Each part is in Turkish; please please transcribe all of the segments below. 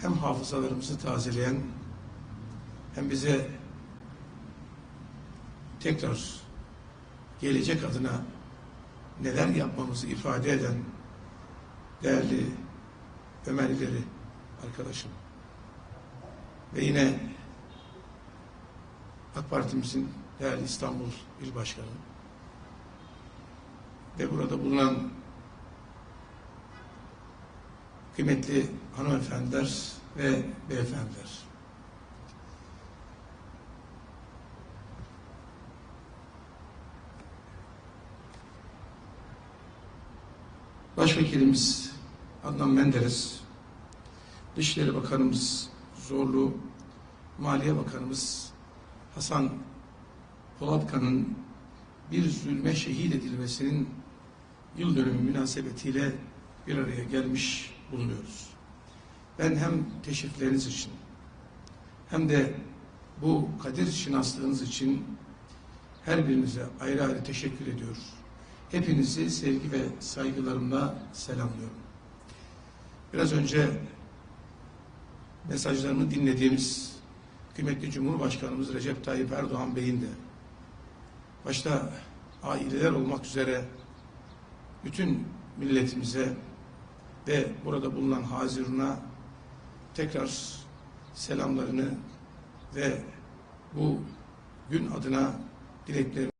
hem hafızalarımızı tazeleyen hem bize tekrar gelecek adına neler yapmamızı ifade eden değerli Ömerlileri arkadaşım. Ve yine AK Parti'mizin değerli İstanbul İl Başkanı ve burada bulunan kıymetli hanımefendiler ve beyefendiler. Başvekilimiz Adnan Menderes, Dışişleri Bakanımız Zorlu, Maliye Bakanımız Hasan Polatkan'ın bir zulme şehit edilmesinin yıl dönümü münasebetiyle bir araya gelmiş bulunuyoruz. Ben hem teşrifleriniz için hem de bu kadir şinaslığınız için her birinize ayrı ayrı teşekkür ediyor. Hepinizi sevgi ve saygılarımla selamlıyorum. Biraz önce mesajlarını dinlediğimiz kıymetli Cumhurbaşkanımız Recep Tayyip Erdoğan Bey'in de başta aileler olmak üzere bütün milletimize ve burada bulunan Hazirun'a tekrar selamlarını ve bu gün adına dileklerimi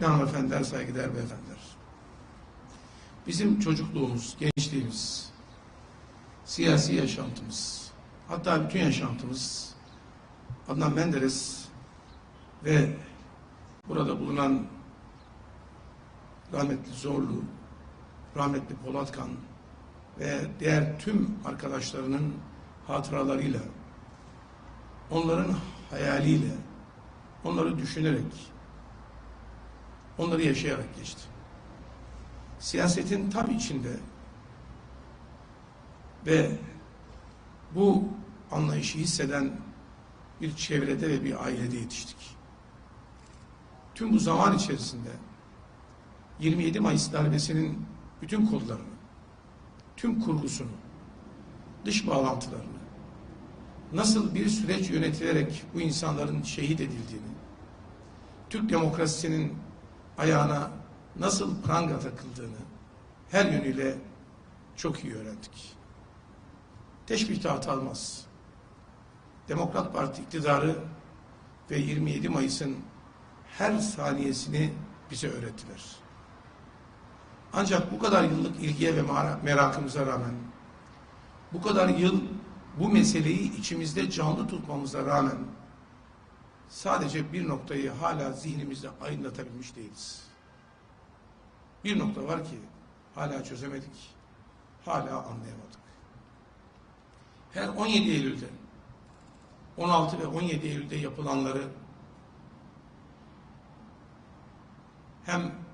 hanımefendiler, saygıdeğer beyefendiler. Bizim çocukluğumuz, gençliğimiz, siyasi yaşantımız, hatta bütün yaşantımız Adnan Menderes ve burada bulunan rahmetli Zorlu, rahmetli Polatkan ve diğer tüm arkadaşlarının hatıralarıyla, onların hayaliyle, onları düşünerek, onları yaşayarak geçti. Siyasetin tam içinde ve bu anlayışı hisseden bir çevrede ve bir ailede yetiştik. Tüm bu zaman içerisinde 27 Mayıs darbesinin bütün kodlarını, tüm kurgusunu, dış bağlantılarını, nasıl bir süreç yönetilerek bu insanların şehit edildiğini, Türk demokrasisinin ayağına nasıl pranga takıldığını her yönüyle çok iyi öğrendik. Teşbih taht almaz. Demokrat Parti iktidarı ve 27 Mayıs'ın her saniyesini bize öğrettiler. Ancak bu kadar yıllık ilgiye ve merakımıza rağmen, bu kadar yıl bu meseleyi içimizde canlı tutmamıza rağmen sadece bir noktayı hala zihnimizde aydınlatabilmiş değiliz. Bir nokta var ki hala çözemedik, hala anlayamadık. Her 17 Eylül'de, 16 ve 17 Eylül'de yapılanları hem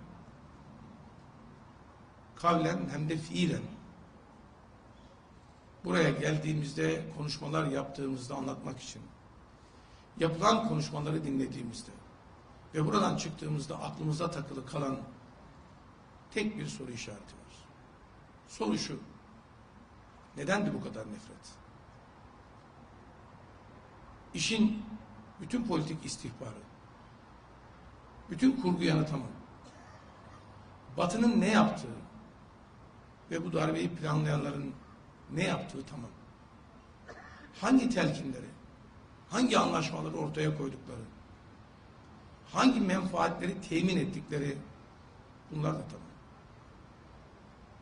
kavlen hem de fiilen buraya geldiğimizde konuşmalar yaptığımızda anlatmak için yapılan konuşmaları dinlediğimizde ve buradan çıktığımızda aklımıza takılı kalan tek bir soru işareti var. Soru şu. Nedendi bu kadar nefret? İşin bütün politik istihbarı, bütün kurgu yanı tamam. Batı'nın ne yaptığı ve bu darbeyi planlayanların ne yaptığı tamam. Hangi telkinleri, hangi anlaşmaları ortaya koydukları, hangi menfaatleri temin ettikleri bunlar da tamam.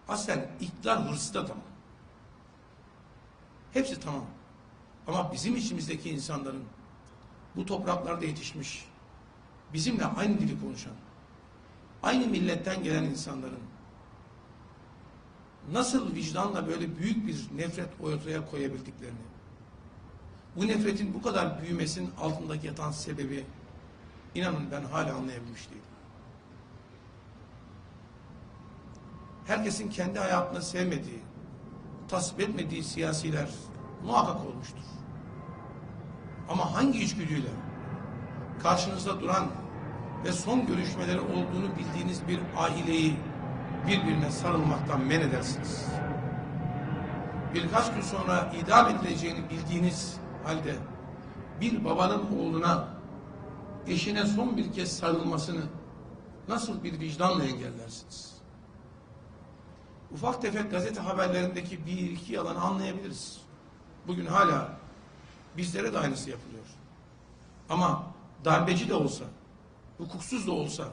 Aslen iktidar hırsı da tamam. Hepsi tamam. Ama bizim içimizdeki insanların bu topraklarda yetişmiş, bizimle aynı dili konuşan, aynı milletten gelen insanların nasıl vicdanla böyle büyük bir nefret ortaya koyabildiklerini, bu nefretin bu kadar büyümesinin altındaki yatan sebebi inanın ben hala anlayabilmiş değilim. Herkesin kendi hayatını sevmediği, tasvip etmediği siyasiler muhakkak olmuştur. Ama hangi içgüdüyle karşınızda duran ve son görüşmeleri olduğunu bildiğiniz bir aileyi birbirine sarılmaktan men edersiniz. birkaç gün sonra idam edileceğini bildiğiniz halde bir babanın oğluna eşine son bir kez sarılmasını nasıl bir vicdanla engellersiniz? Ufak tefek gazete haberlerindeki bir iki yalanı anlayabiliriz. Bugün hala bizlere de aynısı yapılıyor. Ama darbeci de olsa, hukuksuz da olsa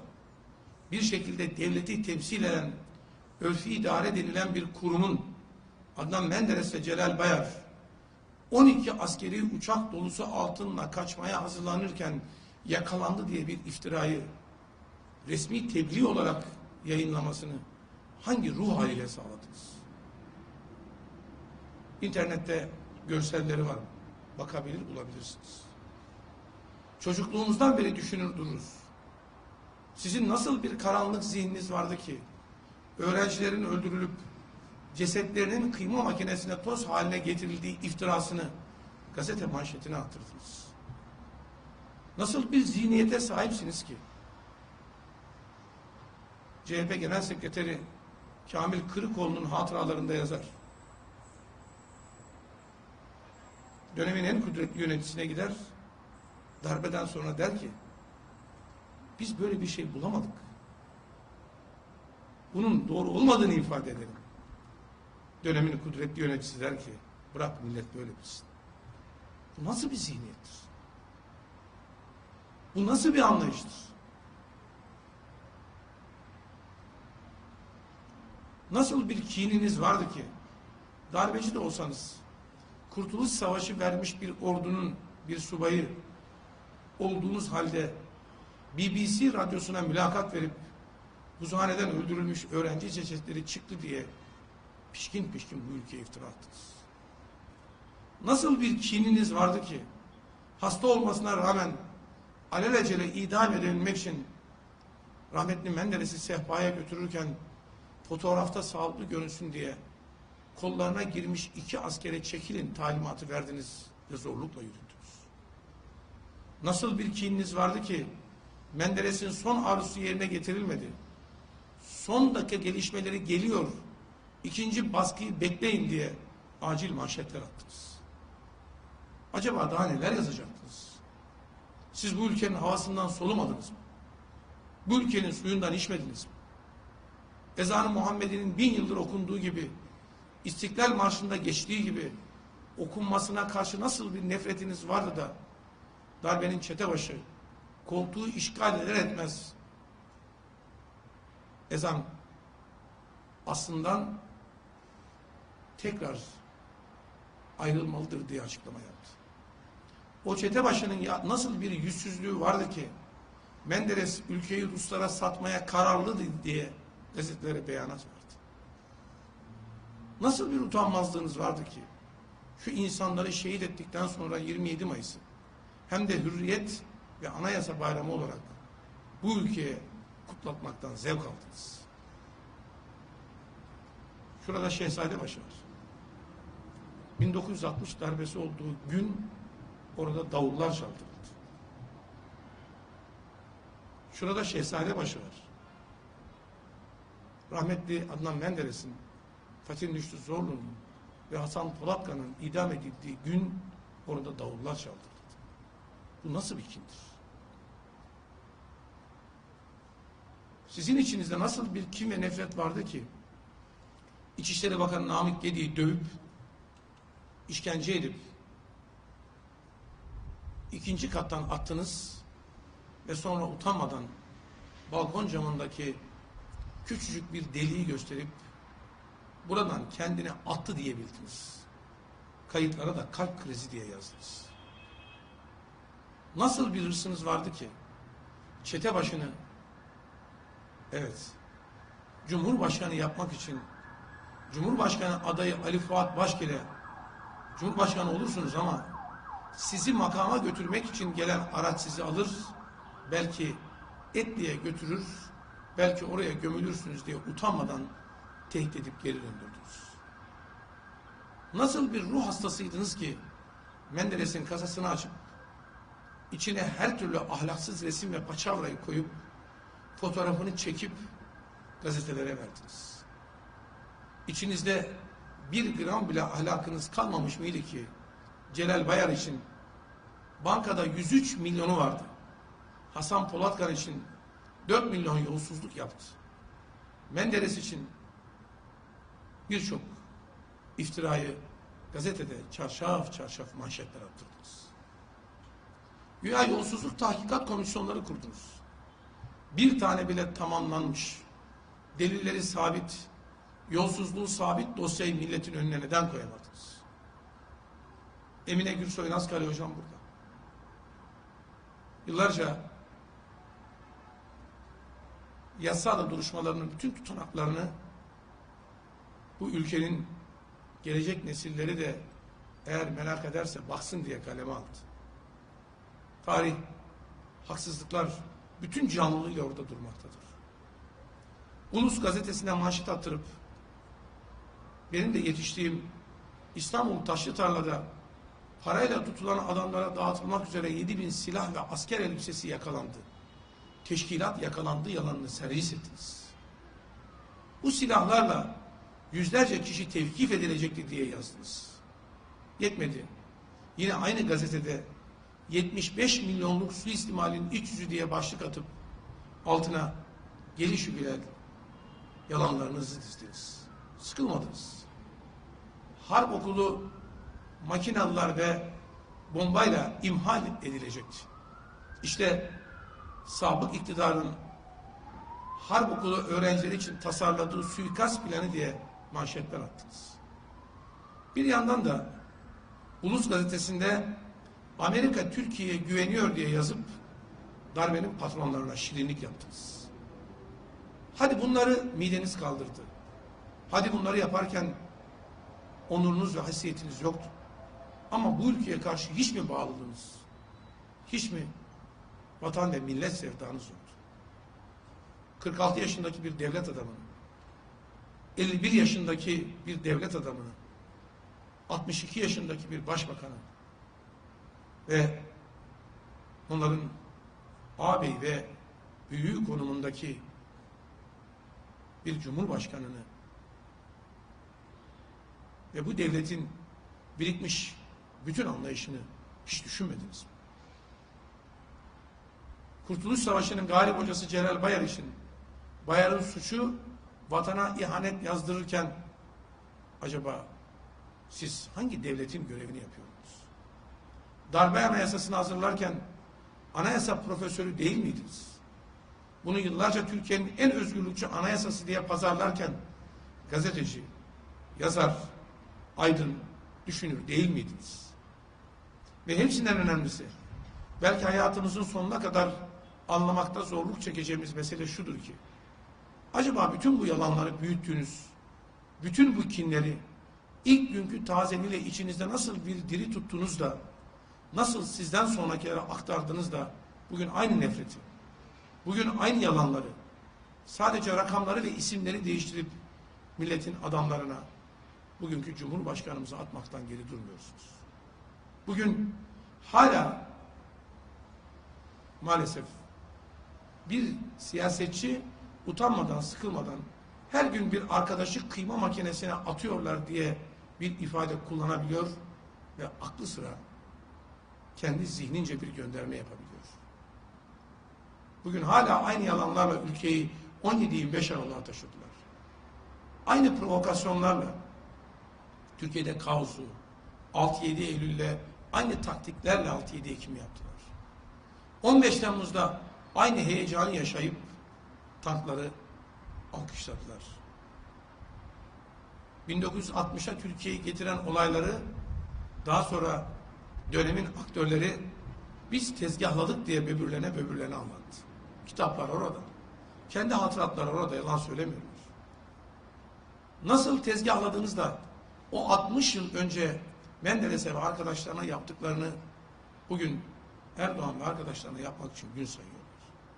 bir şekilde devleti temsil eden örfi idare denilen bir kurumun Adnan Menderes ve Celal Bayar 12 askeri uçak dolusu altınla kaçmaya hazırlanırken yakalandı diye bir iftirayı resmi tebliğ olarak yayınlamasını hangi ruh haliyle sağladınız? İnternette görselleri var. Bakabilir bulabilirsiniz. Çocukluğumuzdan beri düşünür dururuz. Sizin nasıl bir karanlık zihniniz vardı ki öğrencilerin öldürülüp cesetlerinin kıyma makinesine toz haline getirildiği iftirasını gazete manşetine attırdınız. Nasıl bir zihniyete sahipsiniz ki? CHP Genel Sekreteri Kamil Kırıkoğlu'nun hatıralarında yazar. Dönemin en kudretli yöneticisine gider, darbeden sonra der ki, biz böyle bir şey bulamadık. Bunun doğru olmadığını ifade edelim. Dönemin kudretli yöneticisi der ki, bırak millet böyle bilsin. Bu nasıl bir zihniyettir? Bu nasıl bir anlayıştır? Nasıl bir kininiz vardı ki darbeci de olsanız Kurtuluş Savaşı vermiş bir ordunun bir subayı olduğunuz halde BBC radyosuna mülakat verip buzhaneden öldürülmüş öğrenci cesetleri çıktı diye pişkin pişkin bu ülkeye iftira attınız. Nasıl bir kininiz vardı ki hasta olmasına rağmen alelacele idam edilmek için rahmetli Menderes'i sehpaya götürürken fotoğrafta sağlıklı görünsün diye kollarına girmiş iki askere çekilin talimatı verdiniz ve zorlukla yürüttünüz. Nasıl bir kininiz vardı ki Menderes'in son arzusu yerine getirilmedi. Son dakika gelişmeleri geliyor. İkinci baskıyı bekleyin diye acil manşetler attınız. Acaba daha neler yazacaktınız? Siz bu ülkenin havasından solumadınız mı? Bu ülkenin suyundan içmediniz mi? Ezan-ı Muhammed'in bin yıldır okunduğu gibi, İstiklal Marşı'nda geçtiği gibi okunmasına karşı nasıl bir nefretiniz vardı da darbenin çetebaşı koltuğu işgal eder etmez ezan aslından tekrar ayrılmalıdır diye açıklama yaptı. O çete başının ya nasıl bir yüzsüzlüğü vardı ki Menderes ülkeyi Ruslara satmaya kararlıdır diye gazetelere beyanat verdi. Nasıl bir utanmazlığınız vardı ki şu insanları şehit ettikten sonra 27 Mayıs'ı hem de hürriyet ve anayasa bayramı olarak bu ülkeye kutlatmaktan zevk aldınız. Şurada Şehzadebaşı var. 1960 darbesi olduğu gün orada davullar çaldırıldı. Şurada Şehzadebaşı var. Rahmetli Adnan Menderes'in, Fatih Nüştü Zorlu'nun ve Hasan Polatkan'ın idam edildiği gün orada davullar çaldırıldı. Bu nasıl bir kindir? Sizin içinizde nasıl bir kin ve nefret vardı ki İçişleri Bakanı Namık Gedi'yi dövüp işkence edip ikinci kattan attınız ve sonra utanmadan balkon camındaki küçücük bir deliği gösterip buradan kendini attı diyebildiniz. Kayıtlara da kalp krizi diye yazdınız. Nasıl bir hırsınız vardı ki? Çete başını. Evet. Cumhurbaşkanı yapmak için Cumhurbaşkanı adayı Ali Fuat Başkel'e Cumhurbaşkanı olursunuz ama sizi makama götürmek için gelen araç sizi alır belki Etli'ye götürür belki oraya gömülürsünüz diye utanmadan tehdit edip geri döndürdünüz. Nasıl bir ruh hastasıydınız ki Menderes'in kasasını açıp içine her türlü ahlaksız resim ve paçavrayı koyup fotoğrafını çekip gazetelere verdiniz. İçinizde bir gram bile ahlakınız kalmamış mıydı ki Celal Bayar için bankada 103 milyonu vardı. Hasan Polatkan için 4 milyon yolsuzluk yaptı. Menderes için birçok iftirayı gazetede çarşaf çarşaf manşetler attırdınız. Güya yolsuzluk tahkikat komisyonları kurdunuz. Bir tane bile tamamlanmış, delilleri sabit, yolsuzluğu sabit dosyayı milletin önüne neden koyamadınız? Emine Gürsoy Nazkale hocam burada. Yıllarca yasada duruşmalarının bütün tutanaklarını bu ülkenin gelecek nesilleri de eğer merak ederse baksın diye kaleme aldı. Tarih, haksızlıklar bütün canlılığıyla orada durmaktadır. Ulus gazetesine manşet attırıp benim de yetiştiğim İstanbul Taşlıtarla'da parayla tutulan adamlara dağıtılmak üzere 7 bin silah ve asker elbisesi yakalandı. Teşkilat yakalandı yalanını servis ettiniz. Bu silahlarla yüzlerce kişi tevkif edilecekti diye yazdınız. Yetmedi. Yine aynı gazetede 75 milyonluk suistimalin iç yüzü diye başlık atıp altına geliş Bilal yalanlarınızı dizdiniz. Sıkılmadınız. Harp okulu makinalılar ve bombayla imhal edilecekti. İşte sabık iktidarın harp okulu öğrencileri için tasarladığı suikast planı diye manşetler attınız. Bir yandan da Ulus gazetesinde Amerika Türkiye'ye güveniyor diye yazıp darbenin patronlarına şirinlik yaptınız. Hadi bunları mideniz kaldırdı. Hadi bunları yaparken onurunuz ve haysiyetiniz yoktu. Ama bu ülkeye karşı hiç mi bağlılığınız, hiç mi vatan ve millet sevdanız yoktu? 46 yaşındaki bir devlet adamını, 51 yaşındaki bir devlet adamını, 62 yaşındaki bir başbakanı ve onların ağabey ve büyüğü konumundaki bir cumhurbaşkanını ve bu devletin birikmiş bütün anlayışını hiç düşünmediniz mi? Kurtuluş Savaşı'nın galip hocası Celal Bayar için Bayar'ın suçu vatana ihanet yazdırırken acaba siz hangi devletin görevini yapıyordunuz? Darbe anayasasını hazırlarken anayasa profesörü değil miydiniz? Bunu yıllarca Türkiye'nin en özgürlükçü anayasası diye pazarlarken gazeteci, yazar, aydın, düşünür değil miydiniz? Ve hepsinden önemlisi, belki hayatımızın sonuna kadar anlamakta zorluk çekeceğimiz mesele şudur ki, acaba bütün bu yalanları büyüttüğünüz, bütün bu kinleri ilk günkü tazeliyle içinizde nasıl bir diri tuttunuz da, nasıl sizden sonrakilere aktardınız da, bugün aynı nefreti, bugün aynı yalanları, sadece rakamları ve isimleri değiştirip milletin adamlarına, bugünkü Cumhurbaşkanımıza atmaktan geri durmuyorsunuz. Bugün hala maalesef bir siyasetçi utanmadan, sıkılmadan her gün bir arkadaşı kıyma makinesine atıyorlar diye bir ifade kullanabiliyor ve aklı sıra kendi zihnince bir gönderme yapabiliyor. Bugün hala aynı yalanlarla ülkeyi 17-25 Aralık'a taşıdılar. Aynı provokasyonlarla Türkiye'de kaosu 6-7 Eylül'le aynı taktiklerle 6-7 Ekim yaptılar. 15 Temmuz'da aynı heyecanı yaşayıp tankları alkışladılar. 1960'a Türkiye'yi getiren olayları daha sonra dönemin aktörleri biz tezgahladık diye böbürlene böbürlene anlattı. Kitaplar orada. Kendi hatıratları orada yalan söylemiyorlar. Nasıl tezgahladığınızda o 60 yıl önce Menderes'e ve arkadaşlarına yaptıklarını bugün Erdoğan ve arkadaşlarına yapmak için gün sayıyorlar.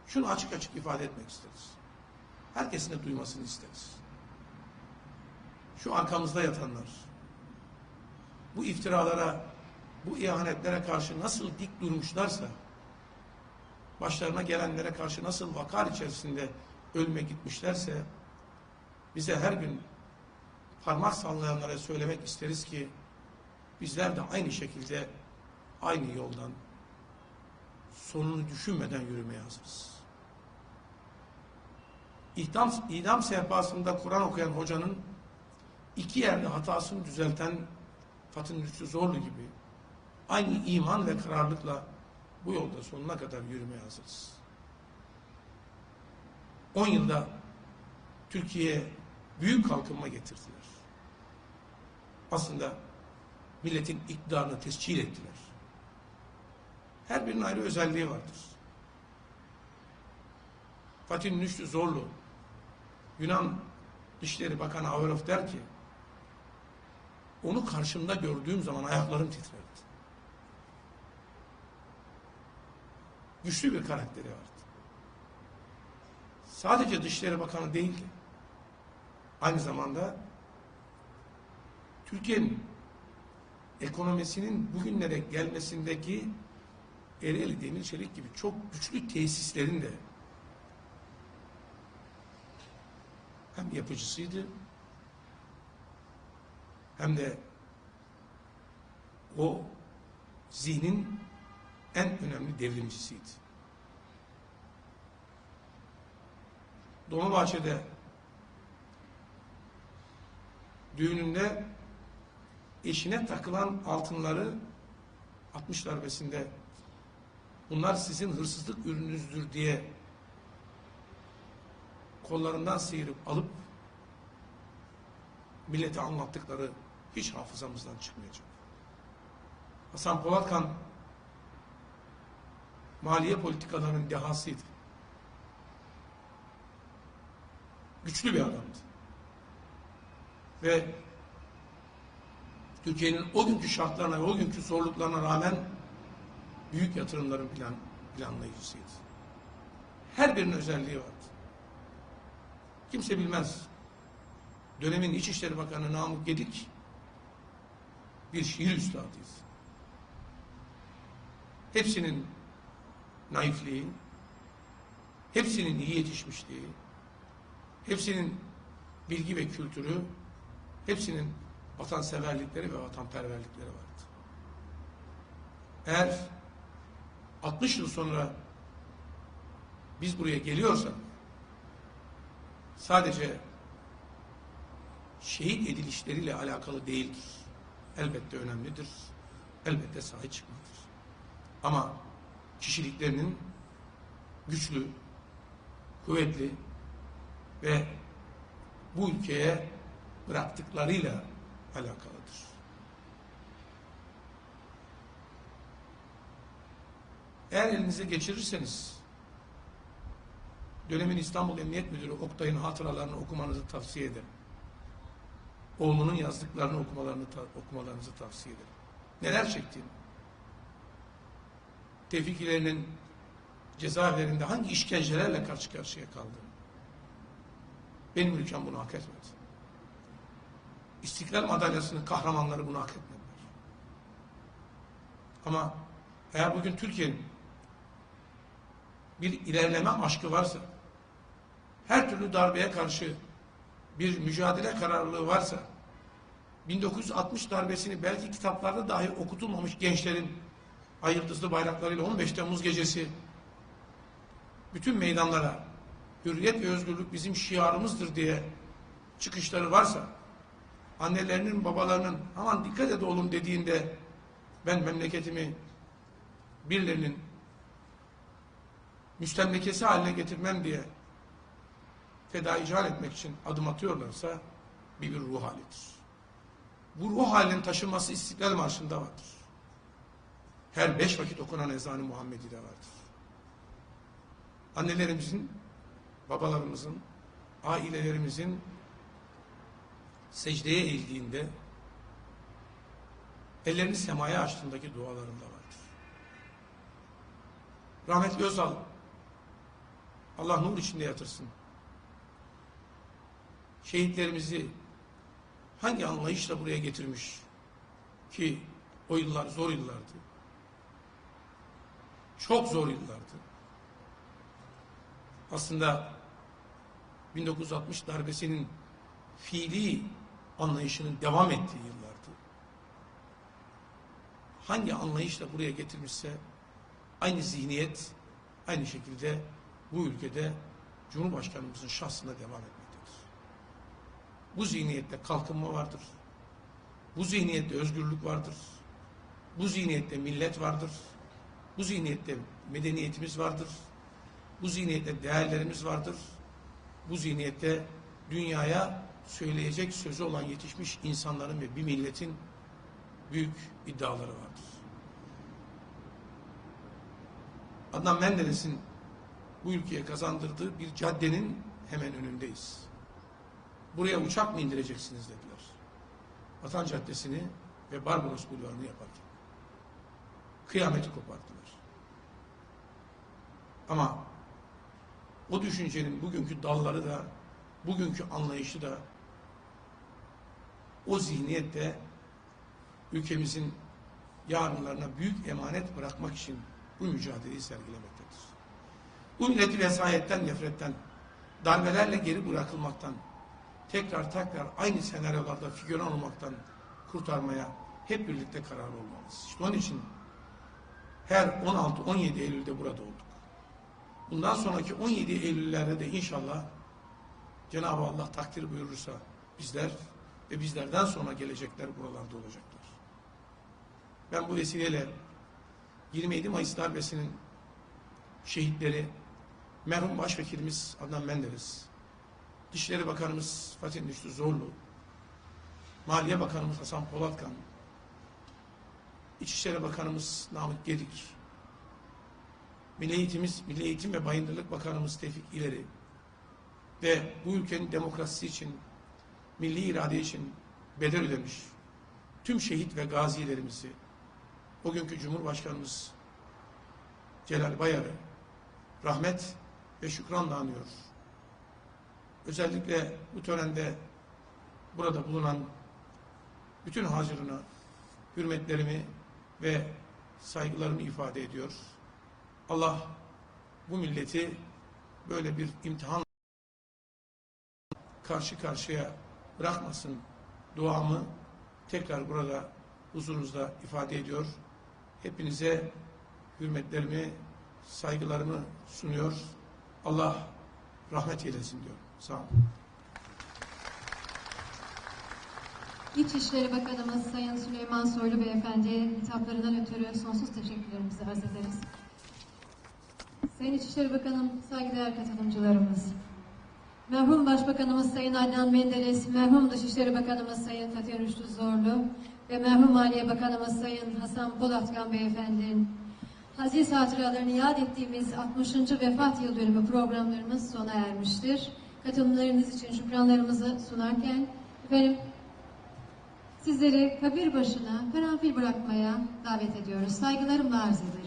Şunu açık açık ifade etmek isteriz. Herkesin de duymasını isteriz. Şu arkamızda yatanlar, bu iftiralara, bu ihanetlere karşı nasıl dik durmuşlarsa, başlarına gelenlere karşı nasıl vakar içerisinde ölme gitmişlerse, bize her gün parmak sallayanlara söylemek isteriz ki bizler de aynı şekilde aynı yoldan sonunu düşünmeden yürümeye hazırız. İdam, idam sehpasında Kur'an okuyan hocanın iki yerde hatasını düzelten Fatih Lütfü Zorlu gibi aynı iman ve kararlılıkla bu yolda sonuna kadar yürümeye hazırız. 10 yılda Türkiye'ye büyük kalkınma getirdiler. Aslında milletin iktidarını tescil ettiler. Her birinin ayrı özelliği vardır. Fatih Nüştü Zorlu, Yunan Dışişleri Bakanı Averov der ki, onu karşımda gördüğüm zaman ayaklarım titrerdi. Güçlü bir karakteri vardı. Sadece Dışişleri Bakanı değildi. Aynı zamanda Türkiye'nin ekonomisinin bugünlere gelmesindeki Ereğli Demir Çelik gibi çok güçlü tesislerin de hem yapıcısıydı hem de o zihnin en önemli devrimcisiydi. Dolmabahçe'de düğününde eşine takılan altınları 60 darbesinde bunlar sizin hırsızlık ürününüzdür diye kollarından sıyırıp alıp millete anlattıkları hiç hafızamızdan çıkmayacak. Hasan Polatkan maliye politikalarının dehasıydı. Güçlü bir adamdı. Ve Türkiye'nin o günkü şartlarına ve o günkü zorluklarına rağmen büyük yatırımların plan, planlayıcısıydı. Her birinin özelliği vardı. Kimse bilmez. Dönemin İçişleri Bakanı Namık Gedik bir şiir üstadıydı. Hepsinin naifliği, hepsinin iyi yetişmişliği, hepsinin bilgi ve kültürü, hepsinin vatanseverlikleri ve vatanperverlikleri vardı. Eğer 60 yıl sonra biz buraya geliyorsak sadece şehit edilişleriyle alakalı değildir. Elbette önemlidir. Elbette sahip çıkmalıdır. Ama kişiliklerinin güçlü, kuvvetli ve bu ülkeye bıraktıklarıyla alakalıdır. Eğer elinize geçirirseniz dönemin İstanbul Emniyet Müdürü Oktay'ın hatıralarını okumanızı tavsiye ederim. Oğlunun yazdıklarını okumalarını okumalarınızı tavsiye ederim. Neler çektiğini. Tevfikilerinin cezaevlerinde hangi işkencelerle karşı karşıya kaldığını. Benim ülkem bunu hak etmedi. İstiklal madalyasının kahramanları bunu hak etmediler. Ama eğer bugün Türkiye'nin bir ilerleme aşkı varsa, her türlü darbeye karşı bir mücadele kararlılığı varsa, 1960 darbesini belki kitaplarda dahi okutulmamış gençlerin ay yıldızlı bayraklarıyla 15 Temmuz gecesi bütün meydanlara hürriyet ve özgürlük bizim şiarımızdır diye çıkışları varsa, annelerinin, babalarının aman dikkat et oğlum dediğinde ben memleketimi birilerinin müstemlekesi haline getirmem diye feda ical etmek için adım atıyorlarsa bir, bir ruh halidir. Bu ruh halinin taşınması İstiklal Marşı'nda vardır. Her beş vakit okunan ezanı Muhammedi'de vardır. Annelerimizin, babalarımızın, ailelerimizin secdeye eğildiğinde ellerini semaya açtığındaki dualarında vardır. Rahmetli Özal Allah nur içinde yatırsın. Şehitlerimizi hangi anlayışla buraya getirmiş ki o yıllar zor yıllardı. Çok zor yıllardı. Aslında 1960 darbesinin fiili anlayışının devam ettiği yıllardı. Hangi anlayışla buraya getirmişse aynı zihniyet aynı şekilde bu ülkede Cumhurbaşkanımızın şahsına devam etmektedir. Bu zihniyette kalkınma vardır. Bu zihniyette özgürlük vardır. Bu zihniyette millet vardır. Bu zihniyette medeniyetimiz vardır. Bu zihniyette değerlerimiz vardır. Bu zihniyette dünyaya söyleyecek sözü olan yetişmiş insanların ve bir milletin büyük iddiaları vardır. Adnan Menderes'in bu ülkeye kazandırdığı bir caddenin hemen önündeyiz. Buraya uçak mı indireceksiniz dediler. Vatan Caddesi'ni ve Barbaros Bulvarı'nı yaparken. Kıyameti koparttılar. Ama o düşüncenin bugünkü dalları da, bugünkü anlayışı da, o zihniyette ülkemizin yarınlarına büyük emanet bırakmak için bu mücadeleyi sergilemektedir. Bu milleti vesayetten, nefretten, darbelerle geri bırakılmaktan, tekrar tekrar aynı senaryolarda figüran olmaktan kurtarmaya hep birlikte karar olmalıyız. İşte onun için her 16-17 Eylül'de burada olduk. Bundan sonraki 17 Eylül'lerde de inşallah Cenab-ı Allah takdir buyurursa bizler ve bizlerden sonra gelecekler buralarda olacaklar. Ben bu vesileyle 27 Mayıs darbesinin şehitleri merhum başvekilimiz Adnan Menderes, Dışişleri Bakanımız Fatih Nüştü Zorlu, Maliye Bakanımız Hasan Polatkan, İçişleri Bakanımız Namık Gedik, Milli, Eğitimiz, Milli Eğitim ve Bayındırlık Bakanımız Tevfik İleri ve bu ülkenin demokrasisi için, milli irade için bedel ödemiş tüm şehit ve gazilerimizi, bugünkü Cumhurbaşkanımız Celal Bayar'ı rahmet ve şükranla anıyor. Özellikle bu törende burada bulunan bütün hazırına hürmetlerimi ve saygılarımı ifade ediyor. Allah bu milleti böyle bir imtihan karşı karşıya bırakmasın duamı tekrar burada huzurunuzda ifade ediyor. Hepinize hürmetlerimi, saygılarımı sunuyor. Allah rahmet eylesin diyor. Sağ olun. İçişleri Bakanımız Sayın Süleyman Soylu Beyefendi'ye hitaplarından ötürü sonsuz teşekkürlerimizi arz ederiz. Sayın İçişleri Bakanım, saygıdeğer katılımcılarımız, merhum Başbakanımız Sayın Adnan Menderes, merhum Dışişleri Bakanımız Sayın Fatih Rüştü Zorlu ve merhum Maliye Bakanımız Sayın Hasan Polatkan Beyefendi'nin aziz hatıralarını yad ettiğimiz 60. vefat yıl dönümü programlarımız sona ermiştir. Katılımlarınız için şükranlarımızı sunarken efendim Sizleri kabir başına karanfil bırakmaya davet ediyoruz. Saygılarımla arz ederim.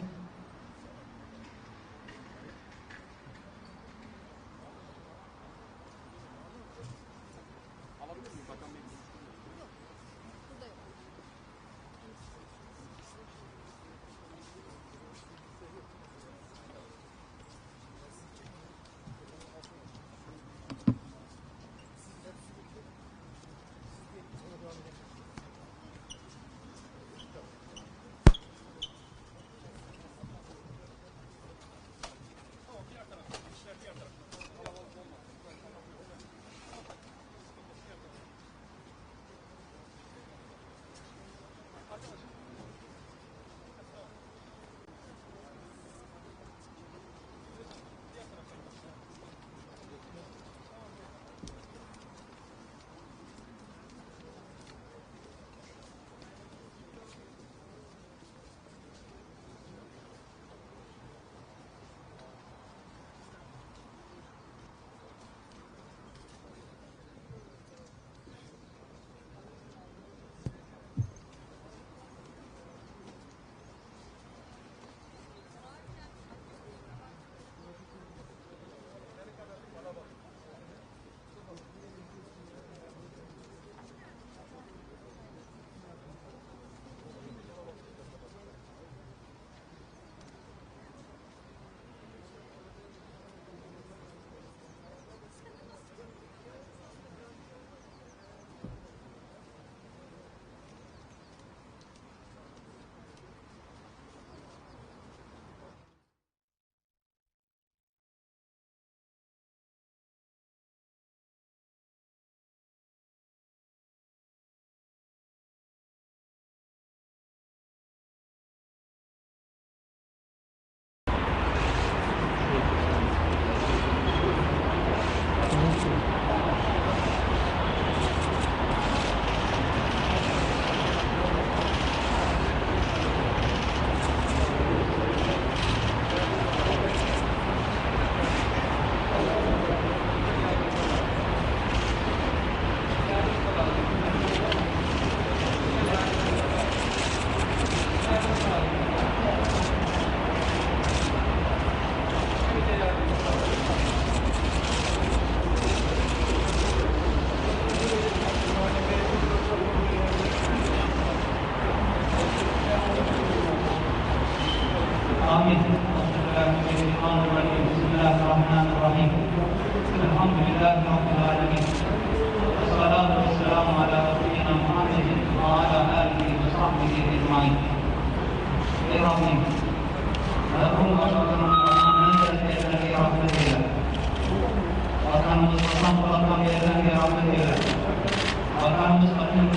ولا المستقيم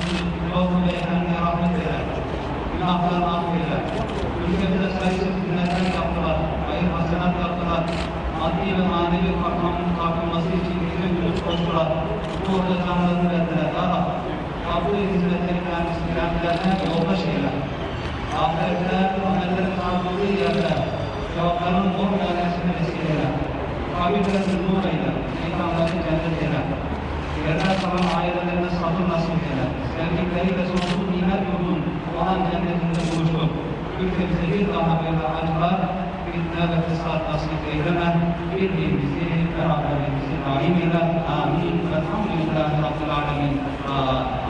خوف بأن رحمة الله بما أفضل الله مشكلة السياسة من أساس الأفضل غير حسنات الأفضل مادي ومعنوي وحكم حكم مسيح جيسر جلوس بشرة bu orada canlı hizmetlere daha kabul hizmetleri mühendisliklerine yolda şeyler. Ahirette amellerin kaldığı yerde cevapların olmayan esmer eskiler. Kabir ve zulmur eyle. لنا فهم أيضا لم نسخط النصر لنا لكن كلمة وجودها بدون وأن جنة الوجود يكتب سبيل الله بها أنوار بالنابة إسقاط أصل كيدنا بإذن بسير كرامة بسير آمين والحمد لله رب العالمين.